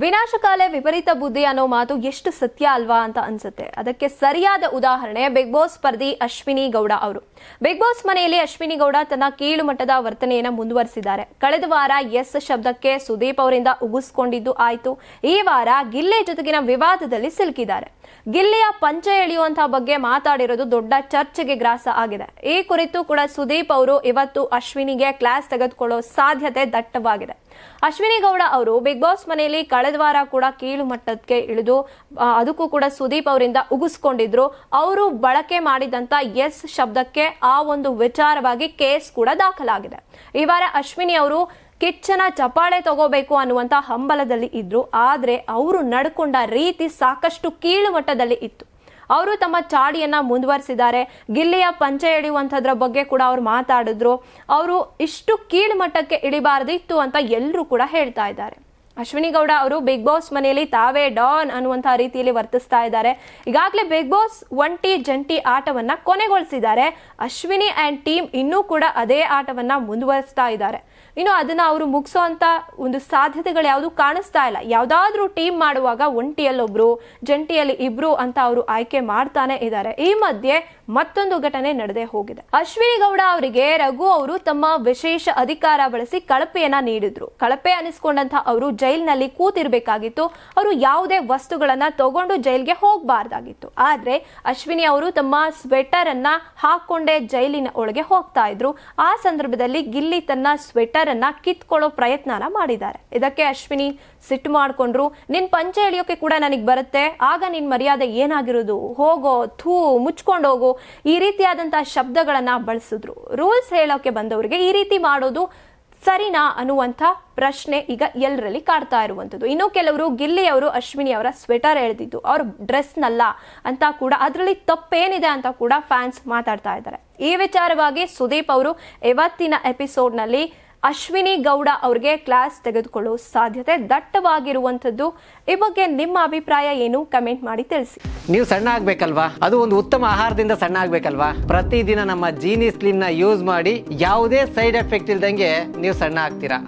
ವಿನಾಶಕಾಲೆ ವಿಪರೀತ ಬುದ್ಧಿ ಅನ್ನೋ ಮಾತು ಎಷ್ಟು ಸತ್ಯ ಅಲ್ವಾ ಅಂತ ಅನ್ಸುತ್ತೆ. ಅದಕ್ಕೆ ಸರಿಯಾದ ಉದಾಹರಣೆ ಬಿಗ್ ಬಾಸ್ ಸ್ಪರ್ಧಿ ಅಶ್ವಿನಿ ಗೌಡ ಅವರು. ಬಿಗ್ ಬಾಸ್ ಮನೆಯಲ್ಲಿ ಅಶ್ವಿನಿ ಗೌಡ ತನ್ನ ಕೀಳು ಮಟ್ಟದ ವರ್ತನೆಯನ್ನ ಮುಂದುವರಿಸಿದ್ದಾರೆ. ಕಳೆದ ವಾರ ಎಸ್ ಶಬ್ದಕ್ಕೆ ಸುದೀಪ್ ಅವರಿಂದ ಉಗುಸ್ಕೊಂಡಿದ್ದು ಆಯಿತು. ಈ ವಾರ ಗಿಲ್ಲೆ ಜೊತೆಗಿನ ವಿವಾದದಲ್ಲಿ ಸಿಲುಕಿದ್ದಾರೆ. ಗಿಲ್ಲಿಯ ಪಂಚ ಎಳೆಯುವಂತಹ ಬಗ್ಗೆ ಮಾತಾಡಿರೋದು ದೊಡ್ಡ ಚರ್ಚೆಗೆ ಗ್ರಾಸ ಆಗಿದೆ. ಈ ಕುರಿತು ಕೂಡ ಸುದೀಪ್ ಅವರು ಇವತ್ತು ಅಶ್ವಿನಿಗೆ ಕ್ಲಾಸ್ ತೆಗೆದುಕೊಳ್ಳೋ ಸಾಧ್ಯತೆ ದಟ್ಟವಾಗಿದೆ. ಅಶ್ವಿನಿ ಗೌಡ ಅವರು ಬಿಗ್ ಬಾಸ್ ಮನೆಯಲ್ಲಿ ಕಳೆದ ವಾರ ಕೂಡ ಕೀಳು ಮಟ್ಟಕ್ಕೆ ಇಳಿದು ಅದಕ್ಕೂ ಕೂಡ ಸುದೀಪ್ ಅವರಿಂದ ಉಗಿಸ್ಕೊಂಡಿದ್ರು. ಅವರು ಬಳಕೆ ಮಾಡಿದಂತ ಎಸ್ ಶಬ್ದಕ್ಕೆ ಆ ಒಂದು ವಿಚಾರವಾಗಿ ಕೇಸ್ ಕೂಡ ದಾಖಲಾಗಿದೆ. ಈ ವಾರ ಅಶ್ವಿನಿ ಅವರು ಕಿಚ್ಚನ ಚಪಾಳೆ ತಗೋಬೇಕು ಅನ್ನುವಂತ ಹಂಬಲದಲ್ಲಿ ಇದ್ರು. ಆದ್ರೆ ಅವರು ನಡ್ಕೊಂಡ ರೀತಿ ಸಾಕಷ್ಟು ಕೀಳು ಮಟ್ಟದಲ್ಲಿ ಇತ್ತು. ಅವರು ತಮ್ಮ ಚಾಡಿಯನ್ನ ಮುಂದುವರಿಸಿದ್ದಾರೆ. ಗಿಲ್ಲಿಯ ಪಂಚೆ ಎಳೆಯುವಂಥದ್ರ ಬಗ್ಗೆ ಕೂಡ ಅವ್ರು ಮಾತಾಡಿದ್ರು. ಅವರು ಇಷ್ಟು ಕೀಳು ಮಟ್ಟಕ್ಕೆ ಇಳಿಬಾರ್ದಿತ್ತು ಅಂತ ಎಲ್ಲರೂ ಕೂಡ ಹೇಳ್ತಾ ಇದ್ದಾರೆ. ಅಶ್ವಿನಿ ಗೌಡ ಅವರು ಬಿಗ್ ಬಾಸ್ ಮನೆಯಲ್ಲಿ ತಾವೇ ಡಾನ್ ಅನ್ನುವಂತಹ ರೀತಿಯಲ್ಲಿ ವರ್ತಿಸ್ತಾ ಇದ್ದಾರೆ. ಈಗಾಗಲೇ ಬಿಗ್ ಬಾಸ್ ಒಂಟಿ ಜಂಟಿ ಆಟವನ್ನ ಕೊನೆಗೊಳಿಸಿದ್ದಾರೆ. ಅಶ್ವಿನಿ ಅಂಡ್ ಟೀಮ್ ಇನ್ನೂ ಕೂಡ ಅದೇ ಆಟವನ್ನ ಮುಂದುವರಿಸ್ತಾ ಇದ್ದಾರೆ. ಇನ್ನು ಅದನ್ನ ಅವರು ಮುಗಿಸೋಂತ ಒಂದು ಸಾಧ್ಯತೆಗಳು ಯಾವುದು ಕಾಣಿಸ್ತಾ ಇಲ್ಲ. ಯಾವ್ದಾದ್ರೂ ಟೀಮ್ ಮಾಡುವಾಗ ಒಂಟಿಯಲ್ಲೊಬ್ರು, ಜಂಟಿಯಲ್ಲಿ ಇಬ್ರು ಅಂತ ಅವರು ಆಯ್ಕೆ ಮಾಡ್ತಾನೆ ಇದ್ದಾರೆ. ಈ ಮಧ್ಯೆ ಮತ್ತೊಂದು ಘಟನೆ ನಡೆದೇ ಹೋಗಿದೆ. ಅಶ್ವಿನಿ ಗೌಡ ಅವರಿಗೆ ರಘು ಅವರು ತಮ್ಮ ವಿಶೇಷ ಅಧಿಕಾರ ಬಳಸಿ ಕಳಪೆಯನ್ನ ನೀಡಿದ್ರು. ಕಳಪೆ ಅನಿಸ್ಕೊಂಡಂತ ಅವರು ಜೈಲಿನಲ್ಲಿ ಕೂತಿರ್ಬೇಕಾಗಿತ್ತು. ಅವರು ಯಾವುದೇ ವಸ್ತುಗಳನ್ನ ತಗೊಂಡು ಜೈಲ್ಗೆ ಹೋಗಬಾರ್ದಾಗಿತ್ತು. ಆದ್ರೆ ಅಶ್ವಿನಿ ಅವರು ತಮ್ಮ ಸ್ವೆಟರ್ ಅನ್ನ ಹಾಕೊಂಡೇ ಜೈಲಿನ ಒಳಗೆ ಹೋಗ್ತಾ ಇದ್ರು. ಆ ಸಂದರ್ಭದಲ್ಲಿ ಗಿಲ್ಲಿ ತನ್ನ ಸ್ವೆಟರ್ ಅನ್ನ ಕಿತ್ಕೊಳ್ಳೋ ಪ್ರಯತ್ನನ ಮಾಡಿದ್ದಾರೆ. ಇದಕ್ಕೆ ಅಶ್ವಿನಿ ಸಿಟ್ಟು ಮಾಡ್ಕೊಂಡ್ರು. ನಿನ್ ಪಂಚೆ ಎಳಿಯೋಕೆ ಕೂಡ ನನಗೆ ಬರುತ್ತೆ. ಆಗ ನಿನ್ ಮರ್ಯಾದೆ ಏನಾಗಿರೋದು? ಹೋಗೋ, ಥೂ, ಮುಚ್ಕೊಂಡು ಹೋಗು. ಈ ರೀತಿಯಾದಂತಹ ಶಬ್ದಗಳನ್ನ ಬಳಸಿದ್ರು. ರೂಲ್ಸ್ ಹೇಳೋಕೆ ಬಂದವರಿಗೆ ಈ ರೀತಿ ಮಾಡೋದು ಸರಿನಾ ಅನ್ನುವಂಥ ಪ್ರಶ್ನೆ ಈಗ ಎಲ್ಲರಲ್ಲಿ ಕಾಡ್ತಾ ಇರುವಂಥದ್ದು. ಇನ್ನು ಕೆಲವರು ಗಿಲ್ಲಿ ಅವರು, ಅಶ್ವಿನಿ ಅವರ ಸ್ವೆಟರ್ ಎಳೆದಿದ್ದು, ಅವ್ರ ಡ್ರೆಸ್ನಲ್ಲ ಅಂತ ಕೂಡ ಅದರಲ್ಲಿ ತಪ್ಪೇನಿದೆ ಅಂತ ಕೂಡ ಫ್ಯಾನ್ಸ್ ಮಾತಾಡ್ತಾ ಇದ್ದಾರೆ. ಈ ವಿಚಾರವಾಗಿ ಸುದೀಪ್ ಅವರು, ಇವತ್ತಿನ ಎಪಿಸೋಡ್ನಲ್ಲಿ ಅಶ್ವಿನಿ ಗೌಡ ಅವ್ರಿಗೆ ಕ್ಲಾಸ್ ತೆಗೆದುಕೊಳ್ಳುವ ಸಾಧ್ಯತೆ ದಟ್ಟವಾಗಿರುವಂಥದ್ದು. ಈ ಬಗ್ಗೆ ನಿಮ್ಮ ಅಭಿಪ್ರಾಯ ಏನು? ಕಮೆಂಟ್ ಮಾಡಿ ತಿಳಿಸಿ. ನೀವು ಸಣ್ಣ ಆಗ್ಬೇಕಲ್ವಾ? ಅದು ಒಂದು ಉತ್ತಮ ಆಹಾರದಿಂದ ಸಣ್ಣ ಆಗ್ಬೇಕಲ್ವಾ? ಪ್ರತಿದಿನ ನಮ್ಮ ಜೀನಿ ಸ್ಲಿಮ್ನ ಯೂಸ್ ಮಾಡಿ ಯಾವುದೇ ಸೈಡ್ ಎಫೆಕ್ಟ್ ಇಲ್ದಂಗೆ ನೀವು ಸಣ್ಣ ಆಗ್ತೀರಾ?